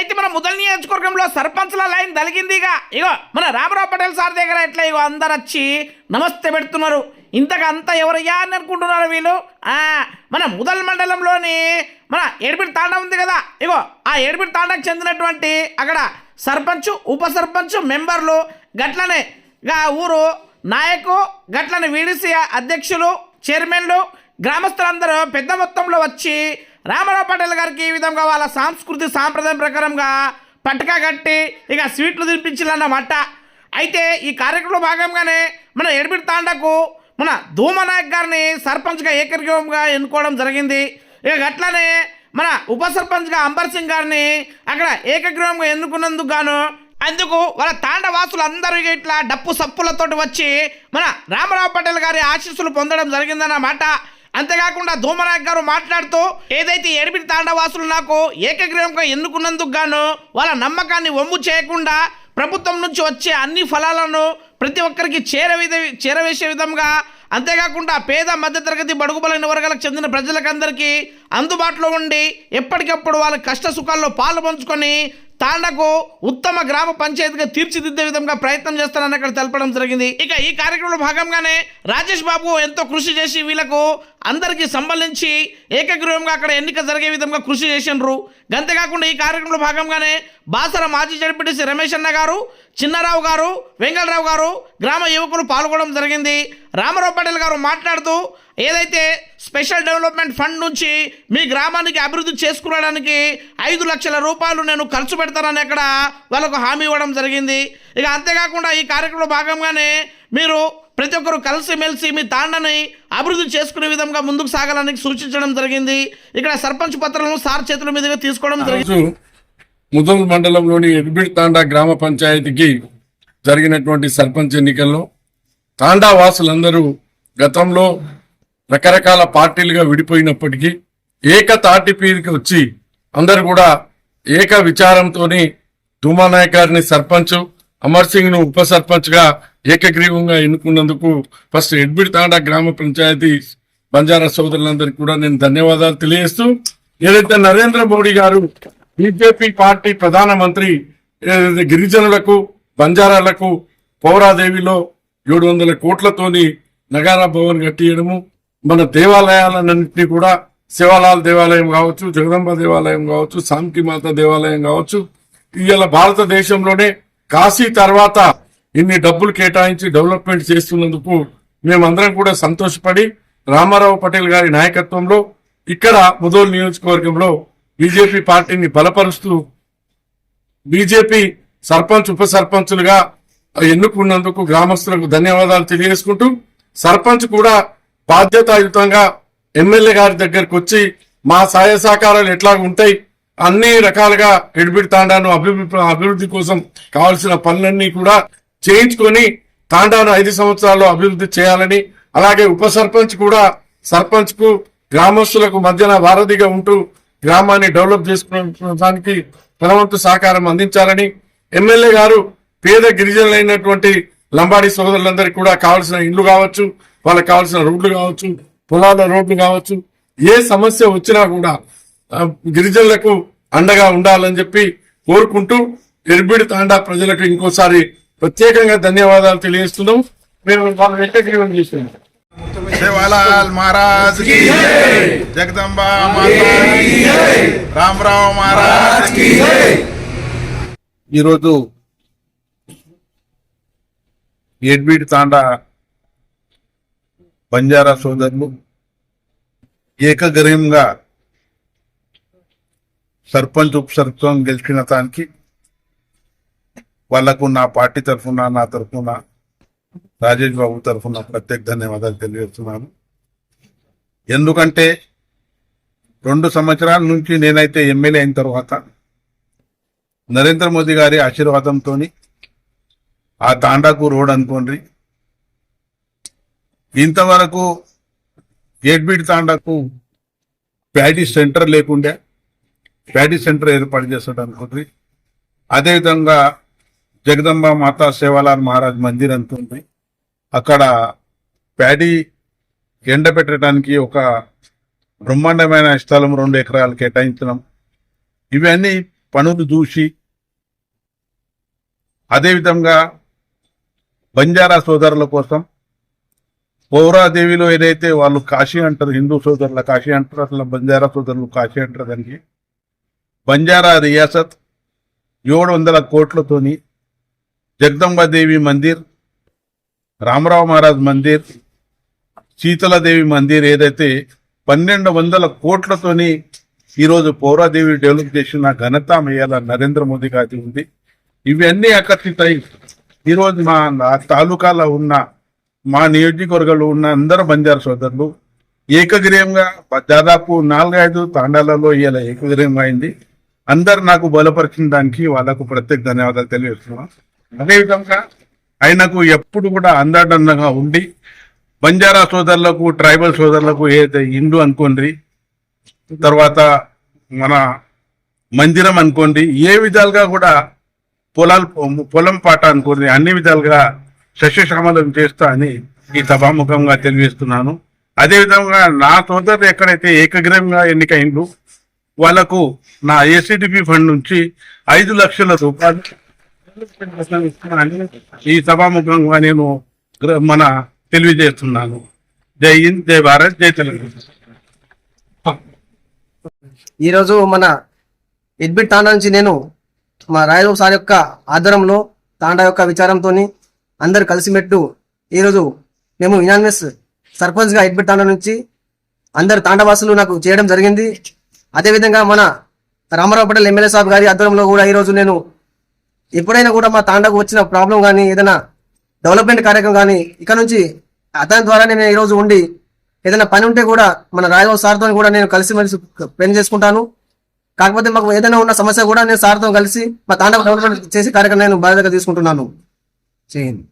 అయితే మన ముదల్ నియోజకవర్గంలో సర్పంచ్ల లైన్ దలిగిందిగా. ఇగో మన రామరావు పటేల్ సార్ దగ్గర ఎట్లా ఇగో అందరు వచ్చి నమస్తే పెడుతున్నారు. ఇంతకు అంతా ఎవరయ్యా అని అనుకుంటున్నారు వీళ్ళు? మన ముదల్ మండలంలోని మన ఏడుపిడి తాండా ఉంది కదా. ఇగో ఆ ఏడుపిడి తాండాకు చెందినటువంటి అక్కడ సర్పంచ్ ఉప సర్పంచ్ మెంబర్లు గట్లనే గా ఊరు నాయకు గట్లనే వీడిసి అధ్యక్షులు చైర్మన్లు గ్రామస్తులందరూ పెద్ద మొత్తంలో వచ్చి రామారావు పటేల్ గారికి ఈ విధంగా వాళ్ళ సాంస్కృతిక సాంప్రదాయం ప్రకారంగా పట్టక కట్టి ఇక స్వీట్లు తినిపించాలన్నమాట అయితే ఈ కార్యక్రమంలో భాగంగానే మన ఎడబిడి తాండకు మన ధూమనాయక్ గారిని సర్పంచ్గా ఏకగ్రీవంగా ఎన్నుకోవడం జరిగింది. ఇక అట్లనే మన ఉప సర్పంచ్గా అంబర్ సింగ్ గారిని అక్కడ ఏకగ్రీవంగా ఎన్నుకున్నందుకు గాను అందుకు వాళ్ళ తాండ వాసులు అందరూ ఇట్లా డప్పు సప్పులతోటి వచ్చి మన రామరావు పటేల్ గారి ఆశీస్సులు పొందడం జరిగిందన్నమాట అంతేకాకుండా ధూమనాయక్ గారు మాట్లాడుతూ ఏదైతే ఎడిపిడి తాండవాసులు నాకు ఏకగ్రీవంగా ఎన్నుకున్నందుకు గాను వాళ్ళ నమ్మకాన్ని వమ్ము చేయకుండా ప్రభుత్వం నుంచి వచ్చే అన్ని ఫలాలను ప్రతి ఒక్కరికి చేరవి చేరవేసే విధంగా అంతేకాకుండా పేద మధ్యతరగతి బడుగు బలైన వర్గాలకు చెందిన ప్రజలకందరికీ అందుబాటులో ఉండి ఎప్పటికప్పుడు వాళ్ళ కష్ట సుఖాల్లో పాలు పంచుకొని తాండకు ఉత్తమ గ్రామ పంచాయతీగా తీర్చిదిద్దే విధంగా ప్రయత్నం చేస్తానని అక్కడ తెలపడం జరిగింది. ఇక ఈ కార్యక్రమంలో భాగంగానే రాజేష్ బాబు ఎంతో కృషి చేసి వీళ్ళకు అందరికీ సంబంధించి ఏకగ్రీవంగా అక్కడ ఎన్నిక జరిగే విధంగా కృషి చేసినారు అంతేకాకుండా ఈ కార్యక్రమంలో భాగంగానే బాసర మాజీ జడ్పీటీసీ రమేష్ అన్న గారు చిన్నారావు గారు వెంగళరావు గారు గ్రామ యువకులు పాల్గొనడం జరిగింది. రామారావు పటేల్ గారు మాట్లాడుతూ ఏదైతే స్పెషల్ డెవలప్మెంట్ ఫండ్ నుంచి మీ గ్రామానికి అభివృద్ధి చేసుకురావడానికి ఐదు లక్షల రూపాయలు నేను ఖర్చు పెడతానని అక్కడ వాళ్ళకు హామీ ఇవ్వడం జరిగింది. ఇక అంతేకాకుండా ఈ కార్యక్రమంలో భాగంగానే మీరు ప్రతి ఒక్కరు కలిసిమెలిసి మీ తాండని అభివృద్ధి చేసుకునే విధంగా ముందుకు సాగాలని సూచించడం జరిగింది. ఇక్కడ సర్పంచ్ పత్రాలను సార్ చేతుల మీదుగా తీసుకోవడం జరిగింది. ముదల్ మండలంలోని ఎడ్బిడ్ తాండా గ్రామ పంచాయతీకి జరిగినటువంటి సర్పంచ్ ఎన్నికల్లో తాండా వాసులందరూ గతంలో రకరకాల పార్టీలుగా విడిపోయినప్పటికీ ఏక తాటిపీరికి వచ్చి అందరు కూడా ఏక విచారంతోని ధూమానాయక్ గారిని సర్పంచ్ అమర్ సింగ్ను ఉప సర్పంచ్గా ఏకగ్రీవంగా ఎన్నుకున్నందుకు ఫస్ట్ ఎడ్బిడ్ తాండా గ్రామ పంచాయతీ బంజారా సోదరులందరికీ కూడా నేను ధన్యవాదాలు తెలియజేస్తూ ఏదైతే నరేంద్ర మోడీ గారు బీజేపీ పార్టీ ప్రధానమంత్రి గిరిజనులకు బంజారాలకు పౌరాదేవిలో ఏడు వందల కోట్లతోని నగారా భవన్ కట్టియడము మన దేవాలయాలన్నింటినీ కూడా శివలాల్ దేవాలయం కావచ్చు జగదంబ దేవాలయం కావచ్చు శాంతి మాత దేవాలయం కావచ్చు ఇవాళ భారతదేశంలోనే కాశీ తర్వాత ఇన్ని డబ్బులు కేటాయించి డెవలప్మెంట్ చేస్తున్నందుకు మేమందరం కూడా సంతోషపడి రామారావు పటేల్ గారి నాయకత్వంలో ఇక్కడ ముదోల్ నియోజకవర్గంలో బీజేపీ పార్టీని బలపరుస్తూ బీజేపీ సర్పంచ్ ఉప సర్పంచులుగా ఎన్నుకున్నందుకు గ్రామస్తులకు ధన్యవాదాలు తెలియజేసుకుంటూ సర్పంచ్ కూడా బాధ్యతాయుతంగా ఎమ్మెల్యే గారి దగ్గరకు వచ్చి మా సహాయ సహకారాలు ఎట్లా ఉంటాయి అన్ని రకాలుగా ఎడిబిడి తాండాను అభివృద్ధి అభివృద్ధి కోసం కావాల్సిన పనులన్నీ కూడా చేయించుకొని తాండాను ఐదు సంవత్సరాల్లో అభివృద్ధి చేయాలని అలాగే ఉప సర్పంచ్ కూడా సర్పంచ్కు గ్రామస్తులకు మధ్యన వారధిగా ఉంటూ గ్రామాన్ని డెవలప్ చేసుకోవడానికి దానికి తనవంతు సహకారం అందించాలని ఎమ్మెల్యే గారు పేద గిరిజనులైనటువంటి లంబాడి సోదరులందరికీ కూడా కావాల్సిన ఇండ్లు కావచ్చు వాళ్ళకి కావాల్సిన రోడ్లు కావచ్చు పొలాల రోడ్లు కావచ్చు ఏ సమస్య వచ్చినా కూడా గిరిజనులకు అండగా ఉండాలని చెప్పి కోరుకుంటూ ఎర్బిడి తాండా ప్రజలకు ఇంకోసారి ప్రత్యేకంగా ధన్యవాదాలు తెలియజేస్తున్నాం. మేము వాళ్ళు ఏకగ్రీవం చేస్తున్నాం. सेवालाल महाराज की जगदम्बा माता की रामराव महाराज की ఈరోజు ఎడ్బీడ్ తాండా బంజారా సోదరులు ఏకగ్రీవంగా సర్పంచ్ ఉప సర్పంచ్ గెలిచిన దానికి వాళ్లకు నా పార్టీ తరఫున నా తరఫున రాజేష్ బాబు తరఫున ప్రత్యేక ధన్యవాదాలు తెలియజేస్తున్నాను. ఎందుకంటే రెండు సంవత్సరాల నుంచి నేనైతే ఎమ్మెల్యే అయిన తర్వాత నరేంద్ర మోదీ గారి ఆశీర్వాదంతో ఆ తాండాకు రోడ్ అనుకోండి. ఇంతవరకు గేట్బీడ్ తాండాకు ప్యాడీ సెంటర్ లేకుండే ప్యాడీ సెంటర్ ఏర్పాటు చేస్తాడు అనుకోండి. అదేవిధంగా జగదంబ మాతా సేవాలాల్ మహారాజ్ మందిర్ అనుకోండి అక్కడ ప్యాడీ ఎండబెట్టడానికి ఒక బ్రహ్మాండమైన స్థలం రెండు ఎకరాలు కేటాయించడం ఇవన్నీ పనులు చూసి అదేవిధంగా బంజారా సోదరుల కోసం పౌరాదేవిలో ఏదైతే వాళ్ళు కాశీ అంటారు హిందూ సోదరుల కాశీ అంటారు అసలు బంజారా సోదరులు కాశీ అంటారు దానికి బంజారా రియాసత్ ఏడు వందల కోట్లతోని జగదంబాదేవి మందిర్ రామరావు మహారాజ్ మందిర్ శీతలాదేవి మందిర్ ఏదైతే పన్నెండు వందల కోట్లతోని ఈరోజు పౌరాదేవి డెవలప్ చేసిన ఘనత మేయాల నరేంద్ర మోదీ గారి ఉంది. ఇవన్నీ ఆకర్షితాయి ఈరోజు మా తాలూకాలో ఉన్న మా నియోజకవర్గంలో ఉన్న అందరు బంజారు సోదరులు ఏకగ్రీయంగా దాదాపు నాలుగైదు తాండాలలో ఇలా ఏకగ్రీయంగా అయింది. అందరు నాకు బలపరిచిన దానికి వాళ్ళకు ప్రత్యేక ధన్యవాదాలు తెలియజేస్తున్నాం. అదేవిధంగా ఆయనకు ఎప్పుడు కూడా అందాడండగా ఉండి బంజారా సోదరులకు ట్రైబల్ సోదరులకు ఏదైతే హిందూ అనుకోండి తర్వాత మన మందిరం అనుకోండి ఏ విధాలుగా కూడా పొలాలు పొలం పాట అనుకోండి అన్ని విధాలుగా సస్యశ్యామలం చేస్తా అని ఈ సభాముఖంగా తెలియజేస్తున్నాను. అదేవిధంగా నా సోదరులు ఎక్కడైతే ఏకగ్రహంగా ఎన్నికైండు వాళ్ళకు నా ఏసీడీపీ ఫండ్ నుంచి ఐదు లక్షల రూపాయలు ఈ సభాముఖంగా నేను మన తెలియజేస్తున్నాను. జై హింద్ జై భారత్ జై తెలంగాణ. ఈరోజు మన ఎడ్బిట్ తాండా నుంచి నేను మా రాయబాబు సార్ యొక్క ఆధ్వర్యంలో తాండా యొక్క విచారంతో అందరు కలిసిమెట్టు ఈరోజు మేము యునానిమస్ సర్పంచ్గా ఎడ్బిట్ తాండా నుంచి అందరు తాండవాసులు నాకు చేయడం జరిగింది. అదేవిధంగా మన రామారావు పటేల్ ఎమ్మెల్యే సాబ్ గారి ఆధ్వర్యంలో కూడా ఈరోజు నేను ఎప్పుడైనా కూడా మా తాండకు వచ్చిన ప్రాబ్లం కానీ ఏదైనా డెవలప్మెంట్ కార్యక్రమం కానీ ఇక్కడ నుంచి అతని ద్వారా నేను ఈరోజు ఉండి ఏదైనా పని ఉంటే కూడా మన రాయబాబు సార్తో కూడా నేను కలిసి మెలిసి పని చేసుకుంటాను. కాకపోతే మాకు ఏదైనా ఉన్న సమస్య కూడా నేను సార్తో కలిసి మా తాండవ డెవలప్మెంట్ చేసే కార్యక్రమం నేను బాధ్యతగా తీసుకుంటున్నాను. చేయండి